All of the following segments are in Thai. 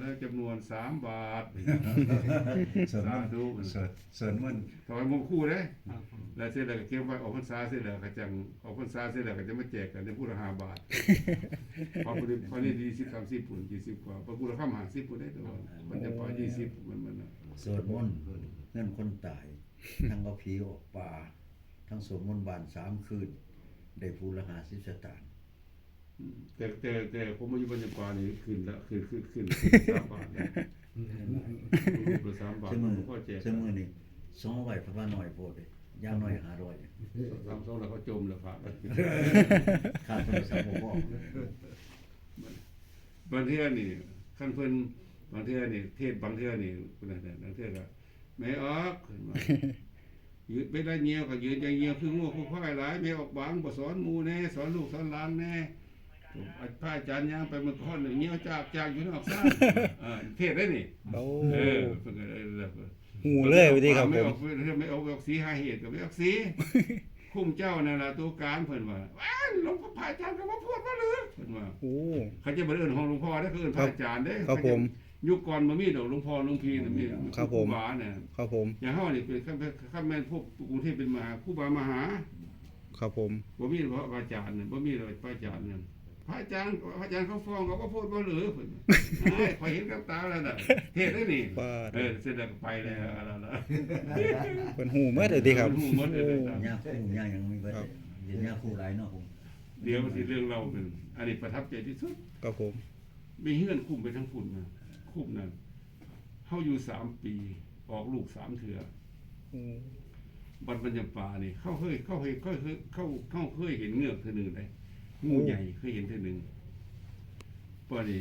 แล้วจำนวนสามบาทส่วนสามันธุส่วนส่วนมันถวายมงคู่เด้แล้วเสร็จแล้วก็เก็บไว้ออกพรรษาเสร็จแล้วก็จังออกพรรษาเสร็จแล้วก็จะมาแจกกันในผู้ละห้าบาทพอพอดีพอนี่ดีสิบสามสิบปุ่นยี่สิบกว่าพอกูละข้ามหาสิบปุ่นได้ตัวมันจะปล่อยยี่สิบมันมันน่ะสวดมนต์เงินคนตายทั้งเอาผีออกป่า ทั้งสวดมนต์บานสามคืน ได้ภูละหาสิบสตางค์อืม แต่แต่แต่ผมมาอยู่บรรยากาศนี่ขึ้นละขึ้นขึ้นขึ้นสามบาทแล้วรูปละสามบาทเสมอหลวงพ่อแจกเสมอนี่สองร้อยพระว่าน้อยโพดเลยย่างน้อยหาร้อยสามสองแล้วเขาจมแล้วครับค่าโทรศัพท์บ่พอบางเทื่อนี่ขั้นเพิ่นบางเทื่อนี่เทศบางเทื่อนี่คนนั้นน่ะบางเทื่อก็ไม่ออกขึ้นมายืดไปได้เงียวก็ยืนอย่างเงียวคืองูคู่ควายหลายไม่ออกบางบ่สอนหมู่แน่สอนลูกสอนหลานแน่ผม พระอาจารย์ย่างไปเมื่อก่อนนี่เงียวจากจากอยู่นอกซ่านอ่าเทศได้นี่โอ้เออเพิ่นก็เออแล้วหูเลยไปดีครับผไม่มออกไม่ออกออกสีหาเหตุก็ไม่ออกสีคุ้มเจ้านั่นล่ะตัวการเพิ่นว่าว้านหลวงพ่อพระอาจารย์ก็มาพูดมาเลยเพิ่นว่าโอ้เขาจะบ่ได้เอิ้นของหลวงพ่อเด้อคือเอิ้นพระอาจารย์เด้ครับผมยุคก่อนบ่มีดอกหลวงพ่อหลวงพี่น่ะมีครับผมบาเนี่ยครับผมอย่างเฮานี่เป็นคันคันแม่นพวกกรุงเทพเป็นมหาครูบามหา ครับผมบ่มีพระอาจารย์น่ะบ่มีเลยพระอาจารย์นั่นพ ระอาจารย์พระอาจารย์เขาฟ้องเขาก็พูดบ่เหลือเพิ่นอ้ายข่อยเห็นกับตาแล้วน่ะเทศได้นี่ป้าเออเสร็จแล้วก็ไปแล้วอะไรล่ะเป็นหูเมื่อเดี๋ยวดีครับเป็นหูหมดเลยโอ้ครับย่างคู่ย่างยังมีเบิดครับเห็นย่างคู่หลายเนาะผมเดี๋ยวสิเรื่องเราเป็นอันนี้ประทับใจที่สุดครับผมมีเฮือนคุ้มไปทั้งฝุ่นนะคุ้มนั่นเฮาอยู่สามปีออกลูกสามเถื่อโอ้บัดบรรยาป่านี่เข้าเคยเข้าเคยเข้าเคยเข้าเข้าเคยเห็นเงือกเทื่อหนึงได้ งูใหญ่เคยเห็นเทื่อหนึ่งปอนี่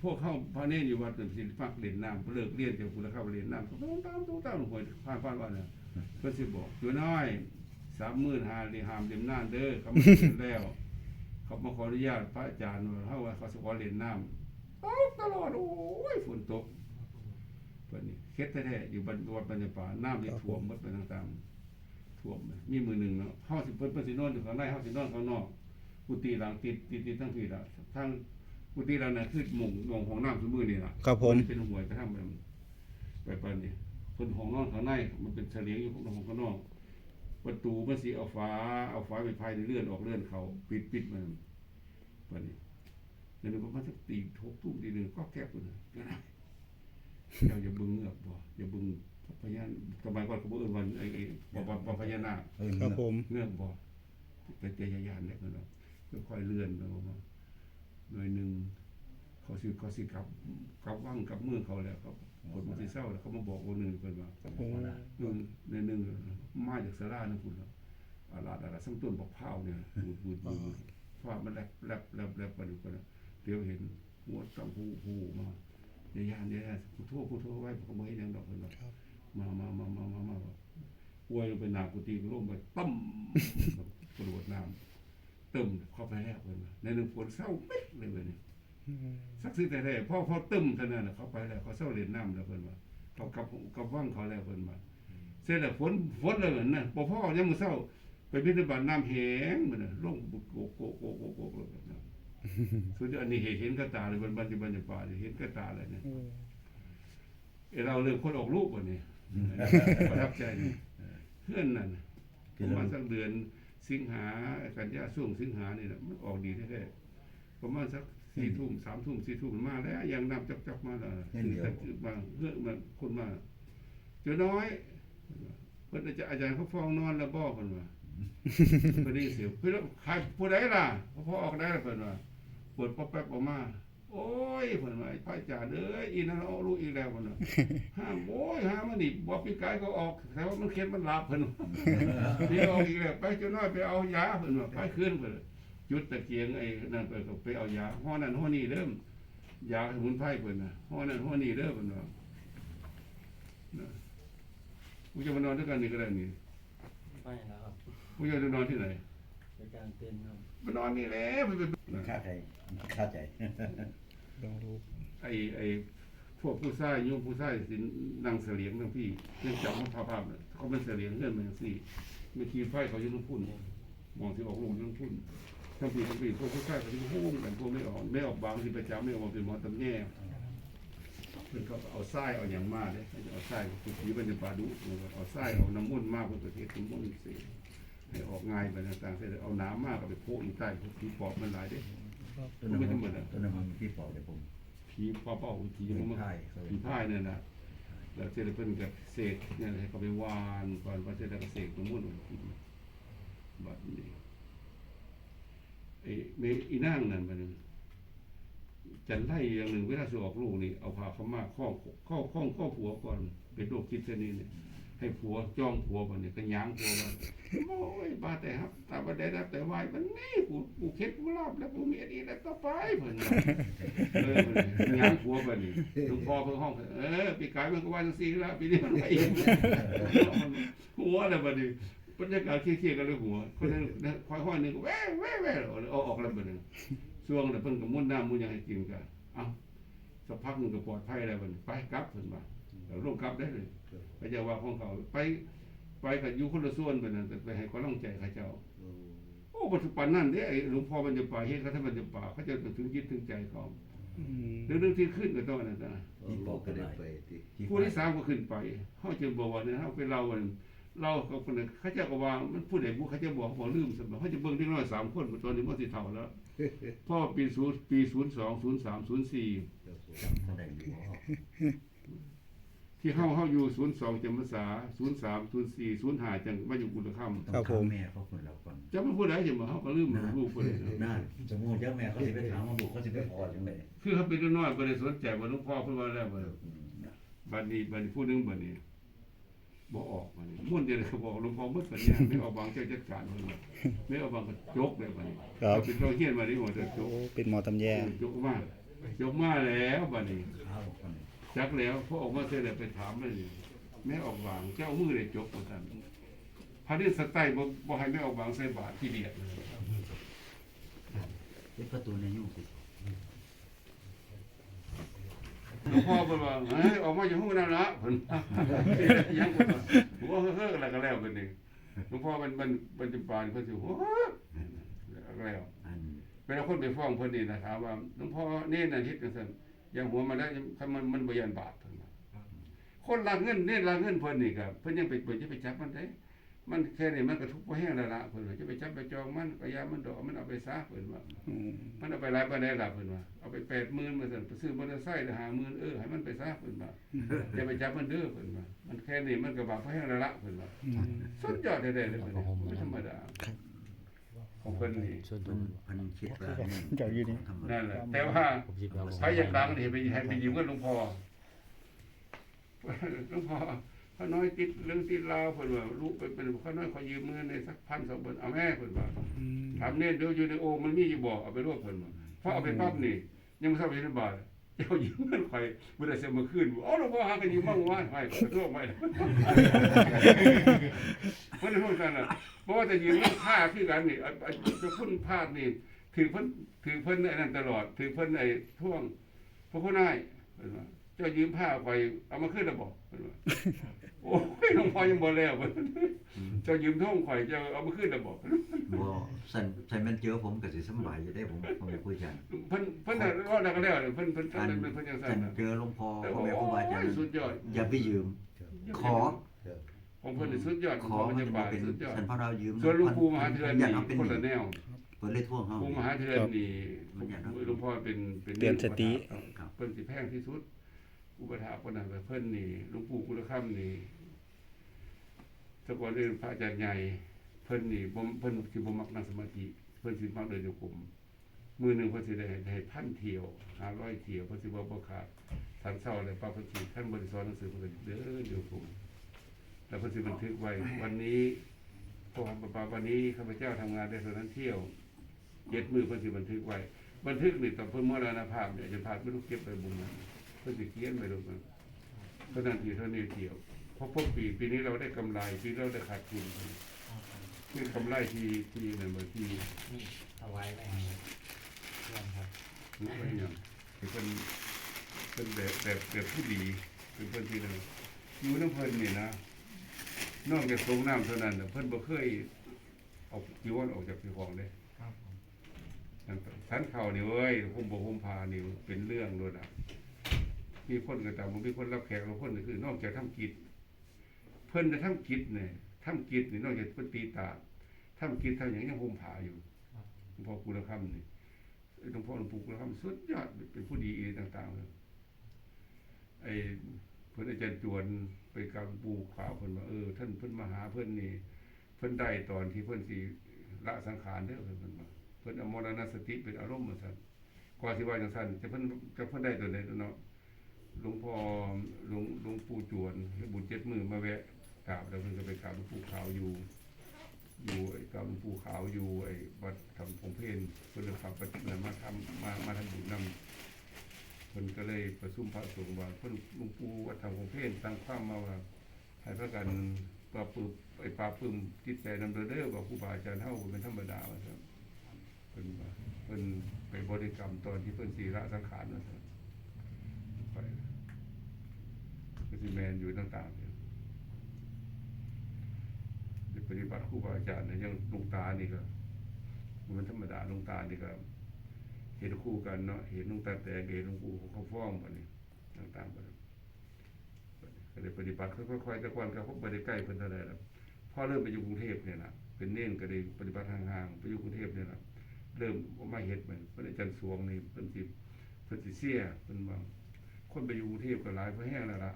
พวกเข้าพระเนตรอยู่วัดนั่นสิฟักเล่นน้ำเลิกเรียนจากคุณแล้วเข้าไปเล่นน้ำต้องตามต้องตามหลวงพ่อผ่านผ่านว่าเนี่ยเพิ่นสิบอกอยู่น้อยสามหมื่นหาลีหามเต็มหน้าเด้อเขามาเห็นแล้ว เขามาขออนุญาตพระอาจารย์ว่าเขาว่าเขาสขอเล่นน้ำตลอดโอ้ยฝนตกเพิ่นนี่เฮ็ดแท้ๆอยู่บนวัดบรรยาป่าน้ำนี่ท่วมหมดไปต่างๆท่วมมีมือหนึ่งเนาะเฮาสิบเพิ่นเพิ่นสินอนอยู่ข้างในเฮาสินอนข้างนอก กุฏิหลังติดติดติดทั้งพี่ละทั้งกุฏิหลังน่ะคือหม่องหม่องของน้ำซุมือนี่ล่ะครับผมเป็นหวยกระทั่งแบบไปปานนี้เพิ่นของนอนข้างในมันเป็นเฉลียงอยู่ของของข้างนอกประตูมันสิเอาฟ้าเอาฟ้าไปพายในเลื่อนออกเลื่อนเขาปิดปิดมันปานนี้เดี๋ยวนี้ประมาณสักตีทุกทุ่มตีหนึ่งก็แก้ปุ่นนะก็ได้เจ้าอย่าบึงเงือกบ่อย่าบึงพญานสมัยก่อนเขาบอกเอิ้นวันไอ้ไอ้บ่บ่บ่พญานาคเออครับผมเงือกบ่แต่เจยายานเนี่ยเนาะ ค่อยๆเลื่อนไปมาหน่อยหนึงเขาสิเขาสิกลับกลับว่างกลับเมืองเขาแล้วครับคนมันสิเศร้าแล้วเขามาบอกว่าหนึงเพิ่นว่าโอ้หนึ่งในหนึ่งมาจากสารานะคุณแล้วอาลาดอาลาสังต้นบอกเผาเนี่ยบูดบูดบูดฟ้ามันแลบแลบแลบแลบไปดูกันนะเดี๋ยวเห็นหัวตั้งหูหูมาในยานเนี่ยผู้ทั่วผู้ทั่วไว้ผมก็ไม่เห็นอย่างดอกเลยหรอกมามามามามามาแบบอวยลงไปหนากุฏิก็ลงไปตั้มกระโดดน้ำเติมเข้าไปแล้วเพิ่นว่าในหนึ่งฝนเศร้าเป๊ะเลยเว้ยเนี่ยสักสิแต่แท้พ่อพ่อตึมเท่านั้นน่ะเขาไปแล้วเขาเศร้าเรียนน้ำแล้วเพิ่นว่าเขากับกับว่างเขาแล้วเพิ่นว่าเสร็จแล้วฝนฝนเลยเหมือนน่ะบ่พ่อยังมื้อเช้าไปบิณฑบาตน้ำแห้งมันน่ะลงบุกโกโกโกโกโกโกเลยนะสุดยอดอันนี้เห็นกระตาเลยบนบันจิบันจิป่าเห็นกระตาเลยเนี่ยโอ้เอ้เราเรื่องคนออกลูกบ่นี่ประทับใจนี่เพื่อนนั่นน่ะประมาณสักเดือน สิงหากันยาช่วงสิงหานี่น่ะมันออกดีแท้ๆประมาณสักสี่ทุ่มสามทุ่มสี่ทุ่มมาแล้วยังนำจับๆมาแล้วเห็นเดียวแต่คือมาเพื่อมาคนมาเจอน้อยเพิ่นอาจารย์อาจารย์เขาฟ้องนอนแล้วบ่เพิ่นว่าเพิ่นได้เสียเพิ่นว่าใครผู้ใดล่ะพอออกได้แล้วเพิ่นว่าปวดป๊อบแป๊บออกมา โอ้ยเพิ่นว่าไอ้พระอาจารย์เอ้ยอีนั่นเอาลูกอีกแล้วเพิ่นว่าห้ามโอ้ยห้ามมันนี่บ่ปีกายเขาออกแต่ว่ามันเข็ดมันหลับเพิ่นว่าพี่ออกอีกแล้วไปเจ้าน้อยไปเอายาเพิ่นว่าไปคืนเพิ่นจุดตะเกียงไอ้นั่นเพิ่นก็ไปเอายาฮ้อนั่นฮ้อนี่เริ่มยาสมุนไพรเพิ่นน่ะห้อนั้นห้อนี้เด้อเพิ่นว่านะกูจะมานอนด้วยกันนี่ก็ได้นี่ไม่แล้วครับกูจะนอนที่ไหนในการเต้นครับมานอนนี่แหละมันเป็นมันค่าใจมันค่าใจ ลองดูไอ้ไอ้พวกผู้ชายโยมผู้ชายสินั่งเสลียงทั้งพี่เรื่องจับมันภาพภาพน่ะเขาเป็นเสลียงเงื่อนมันจังซี่เมื่อกี้ไฟเขายู่งพุ่นมองสิออกลงยู่งพุ่นทั้งพี่ทั้งพี่พวกผู้ชายเขาอยู่โฮงกันพวกไม่ออกไม่ออกบางที่ประจำไม่ออกเป็นมอตำแย่พิ่นเขาก็เอาทรายเอาหยังมาเด้เขาจะเอาทรายคือผีมันจะปลาดุเอาทรายเอาน้ำมันมาเพิ่นก็เฮ็น้ำมันสิให้ออกง่ายไปต่างๆเสร็จแล้วเอาน้ำมากก็ไปโพะอยู่ใต้ผีปอบมันหลายเด้ ต้นนั้นมันต้นนั้นมันที่ปอกเลยผมผีปอบเป้าผีผีมันมาพายเขาผีพายนั่นน่ะแล้วเสร็จแล้วเพิ่นก็เสกเนี่ยให้เขาไปวานก่อนว่าเสร็จแล้วก็เสกน้ำมันต์ให้กินบัดนี้ไอ้เมอีนางนั่นบัดนี้จันไล่อย่างหนึ่งเวลาสิออกลูกนี่เอาพาเขามาข้อข้อข้องข้อผัวก่อนเป็นโรคคิดชนิดเนี่ย ให้ผัวจ้องผัวก่อนเนี่ยก็ย้างผัวว่าโอ้ยบาแต่ครับตาบันไดรับแต่วายมันนี่กูกูเค็ดกูรอบแล้วกูมีอันนี้แล้วก็ไปเพิ่นว่าเออเพิ่นย้างผัวบัดนี้หลวงพ่อเพิ่นห้องเออปีกายมันก็ว่าจังซี่แล้วปีนี้มันไปอีกหัวแล้วบัดนี้บรรยากาศเครียดๆกันเลยหัวคนนั้นค่อยๆนึงแว่แว่แว่เอาออกแล้วบัดนี้ช่วงนั้นเพิ่นก็มุ่นน้ำมุ่นหยังให้กินกันเอ้าสักพักหนึงก็ปลอดภัยแล้วบัดนี้ไปกลับเพิ่นว่า ล้วลงกลับได้เลยพระเจ้าว่าของเขาไป ไปกับอยู่คนละส่วนบัดนั้นก็ไปให้กำลังใจเขาเจ้าโอ้ปัจจุบันนั้นเด้ไอ้หลวงพ่อมันจะป่าเฮ็ดเขาถ้ามันจะป่าเขาจะถึงจิตถึงใจเขาอืมเรื่องที่ขึ้นก็ต้องนั่นนะที่ปอกก็ได้ไปที่ที่ผู้ที่สามก็ขึ้นไปเขาจะบอกว่าเนี่ยเขาไปเล่ากันเล่ากับคนนั้นเขาเจ้าก็ว่ามันผู้ใดผู้เขาจะบอกบอกลืมสมบัติเขาจะเบิ่งที่น้อยสามคนตอนนี้มันสิเท่าแล้วพ่อปีศูนย์ปีศูนย์สองศูนย์สามศูนย์สี่จำแสดงอยู่ ที่เฮาเฮาอยู่ศูนย์สองจำพรรษาศูนย์สามศูนย์สี่ศูนย์ห้าจังมาอยู่กุลคำต้องถามแม่เขาคนเราก่อนจะมาพูดได้ยังบ่เฮาก็ลืมลูกเพิ่นน่าสมมุติเจ้าแม่เขาสิไปถามมาบุกเขาสิไปพอจังได๋คือเขาเป็นน้อยบ่ได้สนใจว่าหลวงพ่อเพิ่นว่าแล้วบ่บัดนี้บัดนี้ผู้หนึงบัดนี้บ่ออกบัดนี้มุ่นจะได้บอกหลวงพ่อหมดปัญญาไม่ออกบางเจ้าจัดการเพิ่นว่าไม่ออกบางก็จกเลยบัดนี้ครับเป็นตัวเฮียนมาที่หัวจะจโอ้กเป็นหมอตำแยจกมาจกมาแล้วบัดนี้ข้าวคน จักแล้วพอออกมาเสร็จแล้วไปถามเลยแม่ออกวางเจ้ามือได้จบว่าซั่นพระฤาษีสไตล์บ่บ่ให้แม่ออกวางใส่บาตรที่เดียดเลยเฮ็ดประตูในยุ่งสิหลวงพ่อเพิ่นว่าเฮ้ยออกมาจากห้องนั่นละเพิ่นยังเพิ่นว่าผมว่าเฮ้อๆแล้วก็แล้วกันนี่หลวงพ่อมันมันมันจะปานเพิ่นสิโอ้แล้วอันเวลาคนไปฟ้องเพิ่นนี่นะถามว่าหลวงพ่อนี่น่ะเฮ็ดจังซั่นอ ย่างหัวมาได้คันมันมันบ่ยันบาปเพิ่นว่าคนลักเงินเนี่ยลักเงินเพิ่นนี่ก็เพิ่นยังไปเปิดจะไปจับมันได้มันแค่นี้มันก็ทุกข์บ่แห้งแล้วล่ะเพิ่นว่าจะไปจับไปจองมันก็อยามันดอกมันเอาไปซะเพิ่นว่าอืมมันเอาไปหลายปานใดล่ะเพิ่นว่าเอาไป80,000มาซั่นไปซื้อมอเตอร์ไซค์ได้50,000เออให้มันไปซะเพิ่นว่าอย่าไปจับมันเด้อเพิ่นว่ามันแค่นี้มันก็บาปบ่แห้งแล้วล่ะเพิ่นว่าอืมสุดยอดแท้ๆเลยเพิ่นว่าไม่ธรรมดา ของเพิ่นนี่ส่วนตัวพันคิดว่านี่เจ้าอยู่นี่ธรรมนั่ดานแหละแต่ว่าใครอยากดังนี่ไปให้ไปยืมเงินหลวงพ่อหลวงพ่อข้าน้อยติดเรื่องติดลาวเพิ่นว่าลูกไปเป็นข้าน้อยขอยืมเงินในสักพันสองพันเอาแม่เพิ่นว่าอืมถามเนี่ยเดี๋ยวอยู่ในโอ่งมันมีอยู่บ่เอาไปรวบเพิ่นว่าพอเอาไปปั๊บนี่ยังบ่ทราบเป็นบาท เจ้ายืมเงินข่อยบ่ได้เสียมาคืนอ๋อหลวงพ่อหากันยืมมาเมื่อวานให้ขอโทษไว้เพิ่นพูดกันน่ะบ่ว่าจะยืมเงินค่าคือกันนี่จะพุ่นพลาดนี่ ถือเพิ่นถือเพิ่นไอ้นั่นตลอด ถือเพิ่นไอ้ท่วงพระผู้นายเพิ่นว่าเจ้ายืมผ้าข่อยเอามาคืนแล้วบ่เพิ่นว่า โอ้ยหลวงพ่อยังบ่แล้วเพิ่นเจ้ายืมท่องข่อยเจ้าเอามาคืนแล้วบ่บ่สั่นใส่แม่นเจอผมก็สิสำบายอยู่ได้ผมผมคุยกันเพิ่นเพิ่นน่ะก็ได้ก็แล้วเพิ่นเพิ่นอันเพิ่นเพิ่นยังสั่สั่นนน่ะเจอหลวงพ่อแต่พ่อว่าแม่ครูบาอาจารย์สุดยอดอย่าไปยืม ขอของเพิ่นนี่สุดยอดขอมัมันจะจะบามาเป็นสุดยอดสันพระเรายืมส่วนหลวงปู่มหาเถรอย่านี่เอาเป็นคนละแนวเพิ่นเลยท่วงเฮาปู่มหาเถรนี่หลวงพ่อเป็นเป็นเตือนสติครับเพิ่นสิแพงที่สุด อุปถาคนนั้นเพิ่นนี่หลวงปู่กุลค่ำนี่ตะกอนเรียนพระอาจารย์ใหญ่เพิ่นนี่บ่เพิ่นสิบ่มักนั่งสมาธิเพิ่นสิมักเดินโยกมมือหนึ่งเพิ่นสิได้ให้พันเที่ยว500เที่ยวเพิ่นสิบ่บ่ขาดสันเช้าเลยป้าเพิ่นสิท่านบ่ได้สอนหนังสือเพิ่นเดินโยกมแล้วเพิ่นสิบันทึกไว้วันนี้พอปาวันนี้ข้าพเจ้าทำงานได้เท่านั้นเที่ยวเจ็ดมือเพิ่นสิบันทึกไว้บันทึกนี่ตอนเพิ่นมรณภาพเนี่ยจะพาดไม่รู้เก็บไปบุญนั้น เพิ่นสิเขียนไปลงนั้นเท่านั้นทีเท่านี้เดียวเพราะพวกปีปีนี้เราได้กำไรปีเราได้ขาดทุนคือกำไรที่ที่นั่นบางทีนี่เอาไว้ไว้ให้เพื่อนครับรู้ไหมเนี่ยเป็นเป็นแบบแบบแบบผู้ดีเป็นคนที่นั่นอยู่น้ำเพิ่นนี่นะนอกจากสงน้ำเท่านั้นเพิ่อนบ่เคยเอาจีวรออกจากที่ของเลยครับผมสันเข่านี่เว้ยหุ้มบ่หุ้มพานี่เป็นเรื่องด้วยนะ มีคนก็ตามบ่มีคนรับแขกบางคนก็คือ นอกจากทำกิจ เพิ่นจะทำกิจเนี่ยทำกิจนี่นอกจากเพิ่นตีตาทำกิจทำอย่างยังห่มผาอยู่หลวงพ่อกุลคำนี่หลวงพ่อหลวงปู่กุลคำสุดยอดเป็นผู้ดีต่างๆเลยไอ้เพิ่นอาจารย์จวนไปกำปูข่าวเพิ่นว่าเออท่านเพิ่นมาหาเพิ่นนี่ เพิ่นได้ตอนที่เพิ่นสิละสังขารเด้อเพิ่นเพิ่นว่าเพิ่นอมรณสติเป็นอารมณ์มาซั่นกว่าสิว่าจังซั่นจะเพิ่นจะเพิ่นได้ตัวใดตัวเนาะ หลวงพ่อหลวงหลวงปู่จวนบุญเจ็ดมือมาแวะกราบแล้วเพิ่นก็ไปกราบหลวงปู่ขาวอยู่ อยู่ไอ้กราบหลวงปู่ขาวอยู่ไอ้วัดทำพงเพนเพิ่นเลยฝาไปนั่นมาทำมามาทำบุญนำเพิ่นก็เลยประชุมพระสงฆ์ว่าเพิ่นหลวงปู่วัดทำพงเพนตั้งความมาว่าให้พระกันปราปืมไอ้ปราปืมจิตใจนำเด้อเด้อว่าครูบาอาจารย์เฮาเป็นธรรมดาว่าซั่นเพิ่นว่าเพิ่นไปบริกรรมตอนที่เพิ่นสีระสังขารว่าซั่นไป ก็สิแมนอยู่ต่างๆเนี่ยปฏิบัติครูบาอาจารย์เนี่ยยังลวงตานี่ก็มันธรรมดาลวงตานี่ก็เห็นคู่กันเนาะเห็นลวงตาแต่เห็นลวงปู่เขาฟ้องบัดนี้ต่างๆบันี้ก็เลยปฏิบัติค่อยๆแต่ก่อนก็บ่ได้ใกล้เพิ่นเท่าใดแล้วพอเริ่มไปอยู่กรุงเทพเนี่ยนะเป็นเน้นก็ได้ปฏิบัติห่างๆไปอยู่กรุงเทพเนี่ยนะเริ่มมาเฮ็ดมันพิ่นอาจารย์สวงนี่เพิ่นสิเพิ่นสิเสียเพิ่นว่าคนไปอยู่กรุงเทพก็หลายเพราะแห้งแล้วล่ะ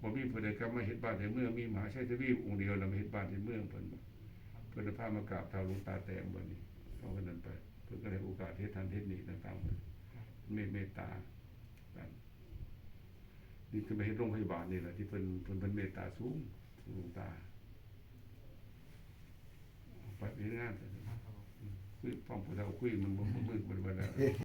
บ่มีผู้ใดกลับมาเฮ็ดบ้านในเมืองมีมหาชัยทวีปองค์เดียวแล้วมาเฮ็ดบ้านในเมืองเพิ่นเพิ่นพามากราบเท้าหลวงตาแตงบัดนี้เอากันนั้นไป เพิ่นก็ได้โอกาสเฮ็ดทันเฮ็ดนี่ต่างๆเพิ่นเมตเมตตากันนี่คือไปเฮ็ดโรงพยาบาลนี่แหละที่เพิ่นเพิ่นเพิ่นเมตตาสูงหลวงตาไปเฮ็ดงานครับผมคุยฟังผู้เฒ่าคุยมันบ่มือมันบ่ได้